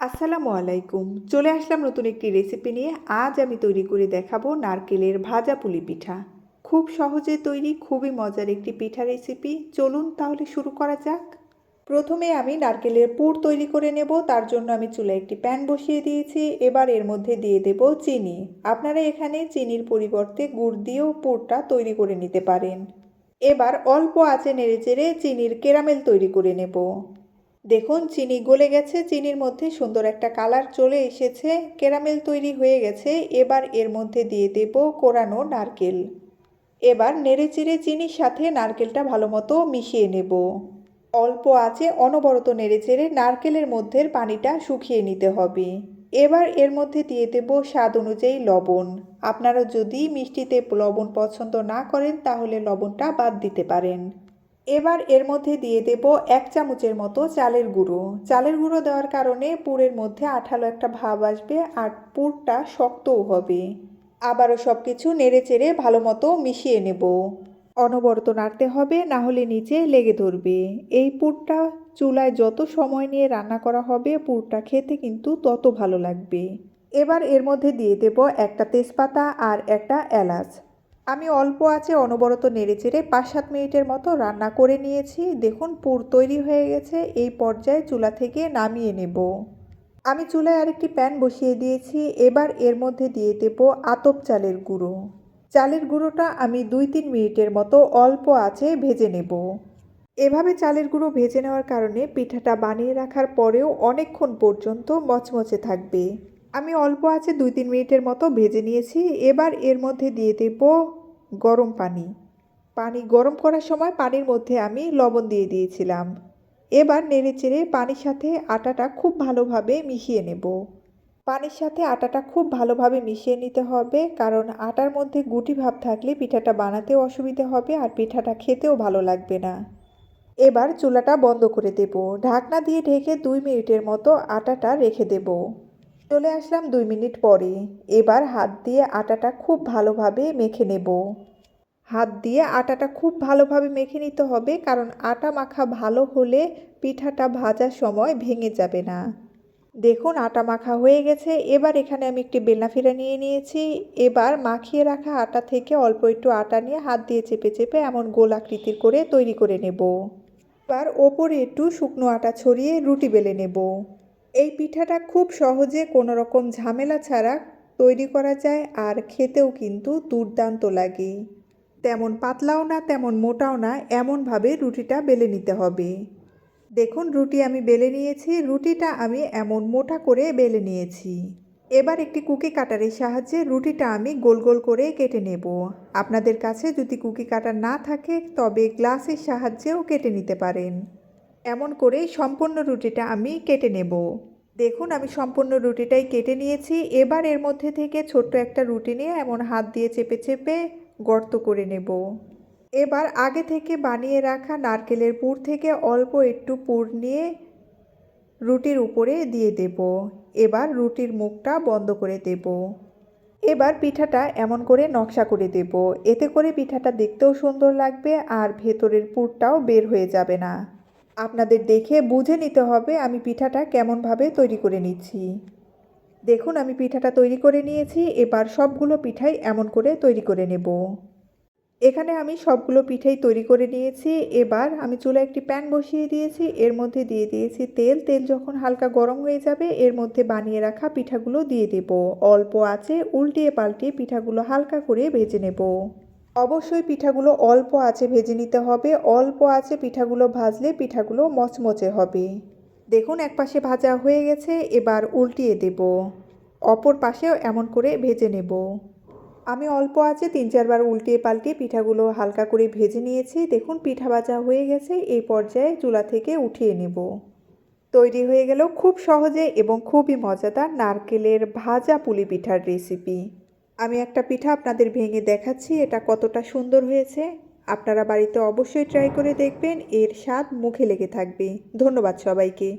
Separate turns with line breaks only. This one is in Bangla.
আসসালামু আলাইকুম। চলে আসলাম নতুন একটি রেসিপি নিয়ে। আজ আমি তৈরি করে দেখাবো নারকেলের ভাজা পুলি পিঠা। খুব সহজে তৈরি, খুবই মজার একটি পিঠা রেসিপি চলুন তাহলে শুরু করা যাক। প্রথমে আমি নারকেলের পুর তৈরি করে নেব। তার জন্য আমি চুলায় একটি প্যান বসিয়ে দিয়েছি। এবার এর মধ্যে দিয়ে দেব চিনি। আপনারা এখানে চিনির পরিবর্তে গুড় দিয়েও পুরটা তৈরি করে নিতে পারেন। এবার অল্প আঁচে নেড়েচেড়ে চিনির কেরামেল তৈরি করে নেব। দেখুন, চিনি গলে গেছে, চিনির মধ্যে সুন্দর একটা কালার চলে এসেছে, ক্যারামেল তৈরি হয়ে গেছে, এবার এর মধ্যে দিয়ে দেব কোরানো নারকেল। এবার নেড়েচেড়ে চিনির সাথে নারকেলটা ভালো মতো মিশিয়ে নেব। অল্প আছে অনবরত নেড়েচেড়ে নারকেলের মধ্যে পানিটা শুকিয়ে নিতে হবে। এবার এর মধ্যে দিয়ে দেব স্বাদ অনুযায়ী লবণ। আপনারা যদি মিষ্টিতে লবণ পছন্দ না করেন, তাহলে লবণটা বাদ দিতে পারেন। এবার এর মধ্যে দিয়ে দেব এক চামচের মতো চালের গুঁড়ো। চালের গুঁড়ো দেওয়ার কারণে পুরের মধ্যে আঠালো একটা ভাব আসবে আর পুরটা শক্তও হবে। আবারও সব কিছু নেড়ে চেড়ে ভালো মতো মিশিয়ে নেব। অনবরত নাড়তে হবে, না হলে নিচে লেগে ধরবে। এই পুরটা চুলায় যত সময় নিয়ে রান্না করা হবে, পুরটা খেতে কিন্তু তত ভালো লাগবে। এবার এর মধ্যে দিয়ে দেব একটা তেজপাতা আর একটা এলাচ। আমি অল্প আছে, অনবরত নেড়েচেড়ে পাঁচ সাত মিনিটের মতো রান্না করে নিয়েছি। দেখুন, পুর তৈরি হয়ে গেছে। এই পর্যায়ে চুলা থেকে নামিয়ে নেব। আমি চুলায় আরেকটি প্যান বসিয়ে দিয়েছি। এবার এর মধ্যে দিয়ে দেব আতপ চালের গুঁড়ো। চালের গুঁড়োটা আমি দুই তিন মিনিটের মতো অল্প আছে ভেজে নেব। এভাবে চালের গুঁড়ো ভেজে নেওয়ার কারণে পিঠাটা বানিয়ে রাখার পরেও অনেকক্ষণ পর্যন্ত মচমচে থাকবে। আমি অল্প আছে দুই তিন মিনিটের মতো ভেজে নিয়েছি। এবার এর মধ্যে দিয়ে দেব গরম পানি। পানি গরম করার সময় পানির মধ্যে আমি লবণ দিয়ে দিয়েছিলাম। এবার নেড়েচেড়ে পানির সাথে আটাটা খুব ভালোভাবে মিশিয়ে নেব। পানির সাথে আটাটা খুব ভালোভাবে মিশিয়ে নিতে হবে, কারণ আটার মধ্যে গুটি ভাব থাকলে পিঠাটা বানাতেও অসুবিধে হবে আর পিঠাটা খেতেও ভালো লাগবে না। এবার চুলাটা বন্ধ করে দেব। ঢাকনা দিয়ে ঢেকে দুই মিনিটের মতো আটাটা রেখে দেব। চলে আসলাম দুই মিনিট পরে। এবার হাত দিয়ে আটাটা খুব ভালোভাবে মেখে নেব। হাত দিয়ে আটাটা খুব ভালোভাবে মেখে নিতে হবে কারণ আটা মাখা ভালো হলে পিঠাটা ভাজার সময় ভেঙে যাবে না। দেখুন আটা মাখা হয়ে গেছে। এবার এখানে আমি একটি বেলনা ফিরা নিয়ে নিয়েছি। এবার মাখিয়ে রাখা আটা থেকে অল্প একটু আটা নিয়ে হাত দিয়ে চেপে চেপে এমন গোল আকৃতির করে তৈরি করে নেব। এবার ওপরে একটু শুকনো আটা ছড়িয়ে রুটি বেলে নেব। এই পিঠাটা খুব সহজে কোনো রকম ঝামেলা ছাড়া তৈরি করা যায় আর খেতেও কিন্তু দুর্দান্ত লাগে। তেমন পাতলাও না, তেমন মোটাও না, এমনভাবে রুটিটা বেলে নিতে হবে। দেখুন রুটি আমি বেলে নিয়েছি, রুটিটা আমি এমন মোটা করে বেলে নিয়েছি। এবার একটি কুকি কাটারের সাহায্যে রুটিটা আমি গোল গোল করে কেটে নেব। আপনাদের কাছে যদি কুকি কাটার না থাকে, তবে গ্লাসের সাহায্যেও কেটে নিতে পারেন। এমন করে সম্পূর্ণ রুটিটা আমি কেটে নেব। দেখুন, আমি সম্পূর্ণ রুটিটাই কেটে নিয়েছি। এবার এর মধ্যে থেকে ছোট্ট একটা রুটি নিয়ে এমন হাত দিয়ে চেপে চেপে গর্ত করে নেব। এবার আগে থেকে বানিয়ে রাখা নারকেলের পুর থেকে অল্প একটু পুর নিয়ে রুটির উপরে দিয়ে দেব। এবার রুটির মুখটা বন্ধ করে দেব। এবার পিঠাটা এমন করে নকশা করে দেব। এতে করে পিঠাটা দেখতেও সুন্দর লাগবে আর ভেতরের পুরটাও বের হয়ে যাবে না। আপনাদের দেখে বুঝে নিতে হবে আমি পিঠাটা কেমনভাবে তৈরি করে নিচ্ছি। দেখুন, আমি পিঠাটা তৈরি করে নিয়েছি, এবার সবগুলো পিঠাই এমন করে তৈরি করে নেব। এখানে আমি সবগুলো পিঠাই তৈরি করে নিয়েছি, এবার আমি চুলা একটি প্যান বসিয়ে দিয়েছি, এর মধ্যে দিয়ে দিয়েছি তেল তেল যখন হালকা গরম হয়ে যাবে, এর মধ্যে বানিয়ে রাখা পিঠাগুলো দিয়ে দেব। অল্প আছে উল্টিয়ে পাল্টিয়ে পিঠাগুলো হালকা করে ভেজে নেব। অবশ্যই পিঠাগুলো অল্প আছে ভেজে নিতে হবে। অল্প আছে পিঠাগুলো ভাজলে পিঠাগুলো মচমচে হবে। দেখুন, এক পাশে ভাজা হয়ে গেছে, এবার উল্টিয়ে দেব। অপর পাশেও এমন করে ভেজে নেব। আমি অল্প আছে তিন চারবার উল্টিয়ে পাল্টিয়ে পিঠাগুলো হালকা করে ভেজে নিয়েছি। দেখুন, পিঠা ভাজা হয়ে গেছে, এই পর্যায়ে চুলা থেকে উঠিয়ে নেব। তৈরি হয়ে গেল খুব সহজে এবং খুবই মজাদার নারকেলের ভাজা পুলি পিঠার রেসিপি। আমি একটা পিঠা আপনাদের ভেঙে দেখাচ্ছি, এটা কতটা সুন্দর হয়েছে। আপনারা বাড়িতে অবশ্যই ট্রাই করে দেখবেন, এর স্বাদ মুখে লেগে থাকবে। ধন্যবাদ সবাইকে।